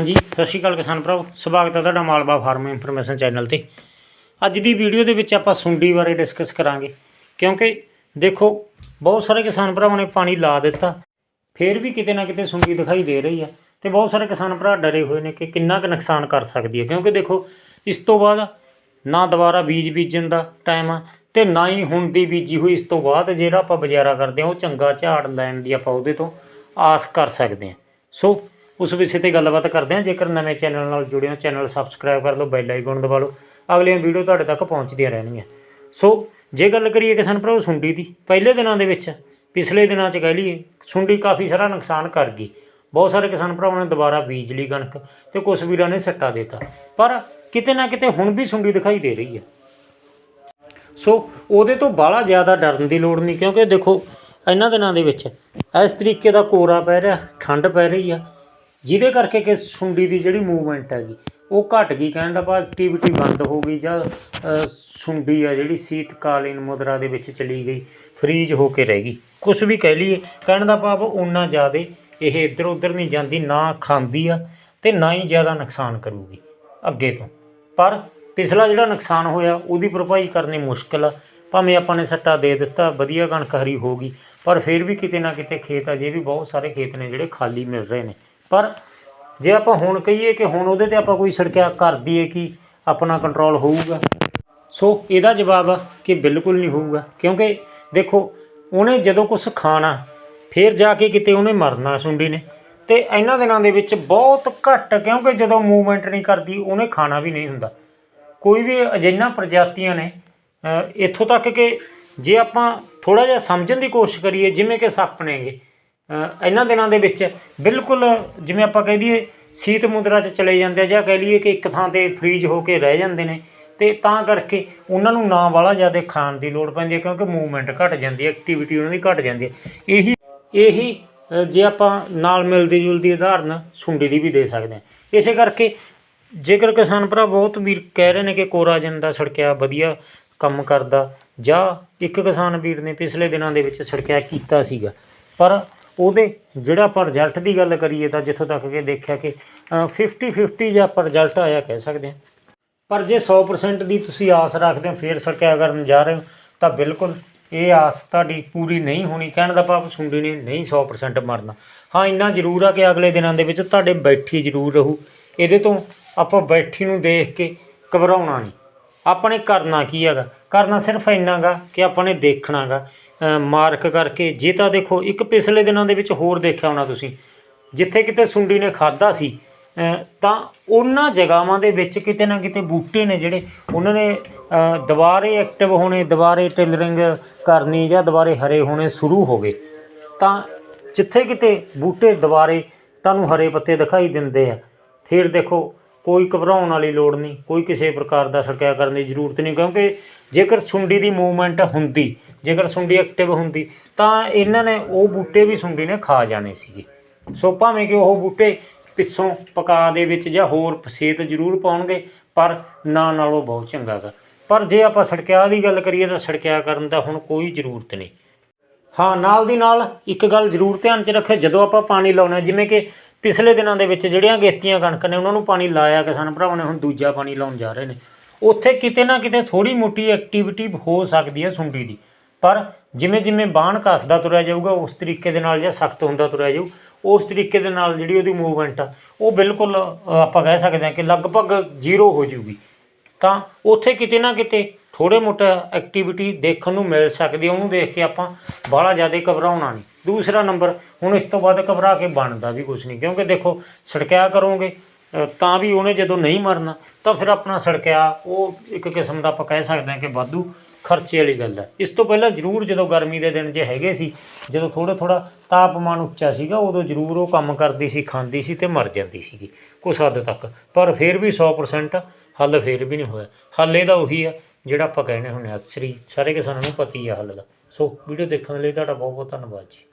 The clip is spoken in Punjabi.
ਹਾਂਜੀ, ਸਤਿ ਸ਼੍ਰੀ ਅਕਾਲ ਕਿਸਾਨ ਭਰਾਵੋ। ਸਵਾਗਤ ਹੈ ਤੁਹਾਡਾ ਮਾਲਵਾ ਫਾਰਮ ਇਨਫੋਰਮੇਸ਼ਨ ਚੈਨਲ ਤੇ। ਅੱਜ ਦੀ ਵੀਡੀਓ ਦੇ ਵਿੱਚ ਆਪਾਂ ਸੁੰਡੀ ਬਾਰੇ ਡਿਸਕਸ ਕਰਾਂਗੇ। ਕਿਉਂਕਿ ਦੇਖੋ, ਬਹੁਤ ਸਾਰੇ ਕਿਸਾਨ ਭਰਾਵਾਂ ਨੇ ਪਾਣੀ ਲਾ ਦਿੱਤਾ। ਫਿਰ ਵੀ ਕਿਤੇ ਨਾ ਕਿਤੇ ਸੁੰਡੀ ਦਿਖਾਈ ਦੇ ਰਹੀ ਆ ਤੇ ਬਹੁਤ ਸਾਰੇ ਕਿਸਾਨ ਭਰਾ ਡਰੇ ਹੋਏ ਨੇ ਕਿ ਕਿੰਨਾ ਕੁ ਨੁਕਸਾਨ ਕਰ ਸਕਦੀ ਹੈ। ਕਿਉਂਕਿ ਦੇਖੋ, ਇਸ ਤੋਂ ਬਾਅਦ ਨਾ ਦੁਬਾਰਾ ਬੀਜ ਬੀਜਣ ਦਾ ਟਾਈਮ ਆ ਤੇ ਨਾ ਹੀ ਹੁਣ ਦੀ ਬੀਜੀ ਹੋਈ, ਇਸ ਤੋਂ ਬਾਅਦ ਜਿਹੜਾ ਆਪਾਂ ਬਜ਼ਾਰਾ ਕਰਦੇ ਹਾਂ ਉਹ ਚੰਗਾ ਝਾੜ ਲੈਣ ਦੀ ਆਪਾਂ ਉਹਦੇ ਤੋਂ ਆਸ ਕਰ ਸਕਦੇ ਹਾਂ ਸੋ ਉਸ ਵਿਸ਼ੇ ਤੇ ਗੱਲਬਾਤ ਕਰਦੇ ਹਾਂ। ਜੇਕਰ ਨਵੇਂ ਚੈਨਲ ਨਾਲ ਜੁੜੇ ਹੋ, ਚੈਨਲ ਸਬਸਕ੍ਰਾਈਬ ਕਰ ਲਓ, ਬੈਲ ਆਈਕਨ ਦਬਾ ਲਓ। ਅਗਲੀਆਂ ਵੀਡੀਓ ਤੁਹਾਡੇ ਤੱਕ ਪਹੁੰਚਦੀਆਂ ਰਹਿਣਗੀਆਂ। ਸੋ, ਜੇ ਗੱਲ ਕਰੀਏ ਕਿਸਾਨ ਭਰਾਓ ਸੁੰਡੀ ਦੀ, ਪਹਿਲੇ ਦਿਨਾਂ ਦੇ ਵਿੱਚ, ਪਿਛਲੇ ਦਿਨਾਂ 'ਚ ਕਹਿ ਲਈਏ, ਸੁੰਡੀ ਕਾਫੀ ਸਾਰਾ ਨੁਕਸਾਨ ਕਰ ਗਈ। ਬਹੁਤ ਸਾਰੇ ਕਿਸਾਨ ਭਰਾਵਾਂ ਨੇ ਦੁਬਾਰਾ ਬੀਜ ਲਈ ਕਣਕ ਤੇ ਕੁਝ ਵੀਰਾਂ ਨੇ ਸੱਟਾ ਦਿੱਤਾ। ਪਰ ਕਿਤੇ ਨਾ ਕਿਤੇ ਹੁਣ ਵੀ ਸੁੰਡੀ ਦਿਖਾਈ ਦੇ ਰਹੀ ਹੈ। ਸੋ, ਉਹਦੇ ਤੋਂ ਬਾਹਲਾ ਜ਼ਿਆਦਾ ਡਰਨ ਦੀ ਲੋੜ ਨਹੀਂ, ਕਿਉਂਕਿ ਦੇਖੋ, ਇਹਨਾਂ ਦਿਨਾਂ ਦੇ ਵਿੱਚ ਇਸ ਤਰੀਕੇ ਦਾ ਕੋਰਾ ਪੈ ਰਿਹਾ, ਠੰਡ ਪੈ ਰਹੀ ਆ। ਜਿਹਦੇ ਕਰਕੇ ਕਿ ਸੁੰਡੀ ਦੀ ਜਿਹੜੀ ਮੂਵਮੈਂਟ ਹੈਗੀ, ਉਹ ਘਟ ਗਈ। ਕਹਿਣ ਦਾ ਭਾਵ ਐਕਟੀਵਿਟੀ ਬੰਦ ਹੋ ਗਈ ਜਾਂ ਸੁੰਡੀ ਆ ਜਿਹੜੀ ਸ਼ੀਤਕਾਲੀਨ ਮੁਦਰਾ ਦੇ ਵਿੱਚ ਚਲੀ ਗਈ ਫਰੀਜ ਹੋ ਕੇ ਰਹਿ ਗਈ। ਕੁਝ ਵੀ ਕਹਿ ਲਈਏ, ਕਹਿਣ ਦਾ ਭਾਵ ਉਨਾ ਜ਼ਿਆਦਾ ਇਹ ਇੱਧਰ ਉੱਧਰ ਨਹੀਂ ਜਾਂਦੀ, ਨਾ ਖਾਂਦੀ ਆ ਤੇ ਨਾ ਹੀ ਜ਼ਿਆਦਾ ਨੁਕਸਾਨ ਕਰੂਗੀ ਅੱਗੇ ਤੋਂ। ਪਰ ਪਿਛਲਾ ਜਿਹੜਾ ਨੁਕਸਾਨ ਹੋਇਆ, ਉਹਦੀ ਭਰਪਾਈ ਕਰਨੀ ਮੁਸ਼ਕਲ ਆ। ਭਾਵੇਂ ਆਪਾਂ ਨੇ ਸੱਟਾ ਦੇ ਦਿੱਤਾ, ਵਧੀਆ ਕਣਕ ਹਰੀ ਹੋ ਗਈ, ਪਰ ਫਿਰ ਵੀ ਕਿਤੇ ਨਾ ਕਿਤੇ ਖੇਤ ਅਜੇ ਵੀ ਬਹੁਤ ਸਾਰੇ ਖੇਤ ਨੇ ਜਿਹੜੇ ਖਾਲੀ ਮਿਲ ਰਹੇ ਨੇ। ਪਰ ਜੇ ਆਪਾਂ ਹੁਣ ਕਹੀਏ ਕਿ ਹੁਣ ਉਹਦੇ ਤੇ ਆਪਾਂ ਕੋਈ ਸੜਕਿਆ ਕਰ ਦਈਏ ਕਿ ਆਪਣਾ ਕੰਟਰੋਲ ਹੋਊਗਾ। ਸੋ ਇਹਦਾ ਜਵਾਬ ਆ ਕਿ ਬਿਲਕੁਲ ਨਹੀਂ ਹੋਊਗਾ। ਕਿਉਂਕਿ ਦੇਖੋ, ਉਹਨੇ ਜਦੋਂ ਕੁਝ ਖਾਣਾ, ਫਿਰ ਜਾ ਕੇ ਕਿਤੇ ਉਹਨੇ ਮਰਨਾ ਸੁੰਡੀ ਨੇ। ਤੇ ਇਹਨਾਂ ਦਿਨਾਂ ਦੇ ਵਿੱਚ ਬਹੁਤ ਘੱਟ, ਕਿਉਂਕਿ ਜਦੋਂ ਮੂਵਮੈਂਟ ਨਹੀਂ ਕਰਦੀ, ਉਹਨੇ ਖਾਣਾ ਵੀ ਨਹੀਂ ਹੁੰਦਾ। ਕੋਈ ਵੀ ਅਜਿਹੀਆਂ ਪ੍ਰਜਾਤੀਆਂ ਨੇ ਇੱਥੋਂ ਤੱਕ ਕਿ ਜੇ ਆਪਾਂ ਥੋੜਾ ਜਿਹਾ ਸਮਝਣ ਦੀ ਕੋਸ਼ਿਸ਼ ਕਰੀਏ, ਜਿਵੇਂ ਕਿ ਸੱਪ ਨੇਗੇ ਇਹਨਾਂ ਦਿਨਾਂ ਦੇ ਵਿੱਚ ਬਿਲਕੁਲ ਜਿਵੇਂ ਆਪਾਂ ਕਹਿ ਦਈਏ ਸੀਤ ਮੁਦਰਾ 'ਚ ਚਲੇ ਜਾਂਦੇ ਆ ਜਾਂ ਕਹਿ ਲਈਏ ਕਿ ਇੱਕ ਥਾਂ ਤੇ ਫਰੀਜ ਹੋ ਕੇ ਰਹਿ ਜਾਂਦੇ ਨੇ ਤੇ ਤਾਂ ਕਰਕੇ ਉਹਨਾਂ ਨੂੰ ਨਾ ਵਾਲਾ ਜ਼ਿਆਦਾ ਖਾਣ ਦੀ ਲੋੜ ਪੈਂਦੀ ਹੈ ਕਿਉਂਕਿ ਮੂਵਮੈਂਟ ਘਟ ਜਾਂਦੀ ਹੈ ਐਕਟੀਵਿਟੀ ਉਹਨਾਂ ਦੀ ਘਟ ਜਾਂਦੀ ਹੈ। ਇਹੀ ਇਹੀ ਜੇ ਆਪਾਂ ਨਾਲ ਮਿਲਦੀ ਜੁਲਦੀ ਉਦਾਹਰਨ ਸੁੰਡੀ ਦੀ ਵੀ ਦੇ ਸਕਦੇ ਹਾਂ। ਇਸੇ ਕਰਕੇ ਜੇਕਰ ਕਿਸਾਨ ਭਰਾ ਬਹੁਤ ਵੀਰ ਕਹਿ ਰਹੇ ਨੇ ਕਿ ਕੋਰਾਜਨ ਦਾ ਸੜਕਿਆ ਵਧੀਆ ਕੰਮ ਕਰਦਾ ਜਾਂ ਇੱਕ ਕਿਸਾਨ ਵੀਰ ਨੇ ਪਿਛਲੇ ਦਿਨਾਂ ਦੇ ਵਿੱਚ ਸੜਕਿਆ ਕੀਤਾ ਸੀਗਾ, ਪਰ ਉਹਦੇ ਜਿਹੜਾ ਆਪਾਂ ਰਿਜ਼ਲਟ ਦੀ ਗੱਲ ਕਰੀਏ ਤਾਂ ਜਿੱਥੋਂ ਤੱਕ ਕਿ ਦੇਖਿਆ ਕਿ 50 50 ਜਾਂ ਆਪਾਂ ਰਿਜ਼ਲਟ ਆਇਆ ਕਹਿ ਸਕਦੇ ਹਾਂ। ਪਰ ਜੇ 100% ਦੀ ਤੁਸੀਂ ਆਸ ਰੱਖਦੇ ਹੋ, ਫੇਰ ਸੜਕਿਆ ਕਰਨ ਜਾ ਰਹੇ ਹੋ, ਤਾਂ ਬਿਲਕੁਲ ਇਹ ਆਸ ਤੁਹਾਡੀ ਪੂਰੀ ਨਹੀਂ ਹੋਣੀ। ਕਹਿਣ ਦਾ ਭਾਵ ਸੁੰਡੀ ਨੇ ਨਹੀਂ 100% ਮਰਨਾ। ਹਾਂ, ਇੰਨਾ ਜ਼ਰੂਰ ਆ ਕਿ ਅਗਲੇ ਦਿਨਾਂ ਦੇ ਵਿੱਚ ਤੁਹਾਡੇ ਬੈਠੀ ਜ਼ਰੂਰ ਰਹੂ। ਇਹਦੇ ਤੋਂ ਆਪਾਂ ਬੈਠੀ ਨੂੰ ਦੇਖ ਕੇ ਘਬਰਾਉਣਾ ਨਹੀਂ। ਆਪਾਂ ਨੇ ਕਰਨਾ ਕੀ ਹੈਗਾ? ਕਰਨਾ ਸਿਰਫ ਇੰਨਾਗਾ ਕਿ ਆਪਾਂ ਨੇ ਦੇਖਣਾਗਾ ਮਾਰਕ ਕਰਕੇ ਜੇ ਤਾਂ ਦੇਖੋ ਇੱਕ ਪਿਛਲੇ ਦਿਨਾਂ ਦੇ ਵਿੱਚ ਹੋਰ ਦੇਖਿਆ ਹੋਣਾ ਤੁਸੀਂ, ਜਿੱਥੇ ਕਿਤੇ ਸੁੰਡੀ ਨੇ ਖਾਦਾ ਸੀ ਤਾਂ ਉਹਨਾਂ ਜਗ੍ਹਾਵਾਂ ਦੇ ਵਿੱਚ ਕਿਤੇ ਨਾ ਕਿਤੇ ਬੂਟੇ ਨੇ ਜਿਹੜੇ, ਉਹਨਾਂ ਨੇ ਦੁਬਾਰੇ ਐਕਟਿਵ ਹੋਣੇ, ਦੁਬਾਰੇ ਟਿਲਰਿੰਗ ਕਰਨੀ ਜਾਂ ਦੁਬਾਰੇ ਹਰੇ ਹੋਣੇ ਸ਼ੁਰੂ ਹੋ ਗਏ। ਤਾਂ ਜਿੱਥੇ ਕਿਤੇ ਬੂਟੇ ਦੁਬਾਰੇ ਤੁਹਾਨੂੰ ਹਰੇ ਪੱਤੇ ਦਿਖਾਈ ਦਿੰਦੇ ਆ, ਫਿਰ ਦੇਖੋ ਕੋਈ ਘਬਰਾਉਣ ਵਾਲੀ ਲੋੜ ਨਹੀਂ, ਕੋਈ ਕਿਸੇ ਪ੍ਰਕਾਰ ਦਾ ਸੜਕਿਆ ਕਰਨ ਦੀ ਜ਼ਰੂਰਤ ਨਹੀਂ, ਕਿਉਂਕਿ ਜੇਕਰ ਸੁੰਡੀ ਦੀ ਮੂਵਮੈਂਟ ਹੁੰਦੀ ਜੇਕਰ ਸੁੰਡੀ ਐਕਟਿਵ ਹੁੰਦੀ, ਤਾਂ ਇਹਨਾਂ ਨੇ ਉਹ ਬੂਟੇ ਵੀ ਸੁੰਡੀ ਨੇ ਖਾ ਜਾਣੇ ਸੀਗੇ। ਸੋ ਭਾਵੇਂ ਕਿ ਉਹ ਬੂਟੇ ਪਿੱਛੋਂ ਪਕਾ ਦੇ ਵਿੱਚ ਜਾਂ ਹੋਰ ਸੇਤ ਜ਼ਰੂਰ ਪਾਉਣਗੇ, ਪਰ ਨਾ ਨਾਲੋਂ ਬਹੁਤ ਚੰਗਾ ਗਾ। ਪਰ ਜੇ ਆਪਾਂ ਸੜਕਿਆ ਦੀ ਗੱਲ ਕਰੀਏ ਤਾਂ ਸੜਕਿਆ ਕਰਨ ਦਾ ਹੁਣ ਕੋਈ ਜ਼ਰੂਰਤ ਨਹੀਂ। ਹਾਂ, ਨਾਲ ਦੀ ਨਾਲ ਇੱਕ ਗੱਲ ਜ਼ਰੂਰ ਧਿਆਨ 'ਚ ਰੱਖਿਓ, ਜਦੋਂ ਆਪਾਂ ਪਾਣੀ ਲਾਉਣਾ ਜਿਵੇਂ ਕਿ ਪਿਛਲੇ ਦਿਨਾਂ ਦੇ ਵਿੱਚ ਜਿਹੜੀਆਂ ਗੇਤੀਆਂ ਕਣਕ ਨੇ, ਉਹਨਾਂ ਨੂੰ ਪਾਣੀ ਲਾਇਆ ਕਿਸਾਨ ਭਰਾਵਾਂ ਨੇ, ਹੁਣ ਦੂਜਾ ਪਾਣੀ ਲਾਉਣ ਜਾ ਰਹੇ ਨੇ। ਉੱਥੇ ਕਿਤੇ ਨਾ ਕਿਤੇ ਥੋੜੀ ਮੋਟੀ ਐਕਟੀਵਿਟੀ ਹੋ ਸਕਦੀ ਹੈ ਸੁੰਡੀ ਦੀ। ਪਰ ਜਿਵੇਂ ਜਿਵੇਂ ਬਾਣ ਕੱਸਦਾ ਤੁਰਿਆ ਜਾਊਗਾ, ਉਸ ਤਰੀਕੇ ਦੇ ਨਾਲ ਜਾਂ ਸਖਤ ਹੁੰਦਾ ਤੁਰਿਆ ਜਾਊ, ਉਸ ਤਰੀਕੇ ਦੇ ਨਾਲ ਜਿਹੜੀ ਉਹਦੀ ਮੂਵਮੈਂਟ ਆ, ਉਹ ਬਿਲਕੁਲ ਆਪਾਂ ਕਹਿ ਸਕਦੇ ਹਾਂ ਕਿ ਲਗਭਗ ਜ਼ੀਰੋ ਹੋ ਜਾਊਗੀ। ਤਾਂ ਉੱਥੇ ਕਿਤੇ ਨਾ ਕਿਤੇ ਥੋੜੇ ਮੋਟਾ ਐਕਟੀਵਿਟੀ ਦੇਖਣ ਨੂੰ ਮਿਲ ਸਕਦੀ ਉਹਨੂੰ ਦੇਖ ਕੇ ਆਪਾਂ ਬਾਹਲਾ ਜ਼ਿਆਦਾ ਘਬਰਾਉਣਾ ਨਹੀਂ। ਦੂਸਰਾ ਨੰਬਰ ਹੁਣ ਇਸ ਤੋਂ ਬਾਅਦ ਘਬਰਾ ਕੇ ਬਣਦਾ ਵੀ ਕੁਝ ਨਹੀਂ, ਕਿਉਂਕਿ ਦੇਖੋ, ਸੜਕਿਆ ਕਰੋਗੇ ਤਾਂ ਵੀ ਉਹਨੇ ਜਦੋਂ ਨਹੀਂ ਮਰਨਾ, ਤਾਂ ਫਿਰ ਆਪਣਾ ਸੜਕਿਆ, ਉਹ ਇੱਕ ਕਿਸਮ ਦਾ ਆਪਾਂ ਕਹਿ ਸਕਦੇ ਹਾਂ ਕਿ ਵਾਧੂ ਖਰਚੇ ਵਾਲੀ ਗੱਲ ਹੈ ਇਸ ਤੋਂ ਪਹਿਲਾਂ ਜ਼ਰੂਰ ਜਦੋਂ ਗਰਮੀ ਦੇ ਦਿਨ ਜੇ ਹੈਗੇ ਸੀ, ਜਦੋਂ ਥੋੜਾ ਥੋੜਾ ਤਾਪਮਾਨ ਉੱਚਾ ਸੀਗਾ, ਉਦੋਂ ਜ਼ਰੂਰ ਉਹ ਕੰਮ ਕਰਦੀ ਸੀ, ਖਾਂਦੀ ਸੀ ਤੇ ਮਰ ਜਾਂਦੀ ਸੀਗੀ, ਕੁਛ ਹੱਦ ਤੱਕ। ਪਰ ਫਿਰ ਵੀ 100% ਹੱਲ ਫਿਰ ਵੀ ਨਹੀਂ ਹੋਇਆ। ਹੱਲ ਇਹਦਾ ਉਹੀ ਆ, ਜਿਹੜਾ ਆਪਾਂ ਕਹਿੰਦੇ ਹੁੰਦੇ ਆ ਅਕਸਰ ਸਾਰੇ ਕਿਸਾਨਾਂ ਨੂੰ ਪਤੀ ਆ ਹੱਲ ਦਾ। ਸੋ ਵੀਡੀਓ ਦੇਖਣ ਲਈ ਤੁਹਾਡਾ ਬਹੁਤ ਬਹੁਤ ਧੰਨਵਾਦ ਜੀ।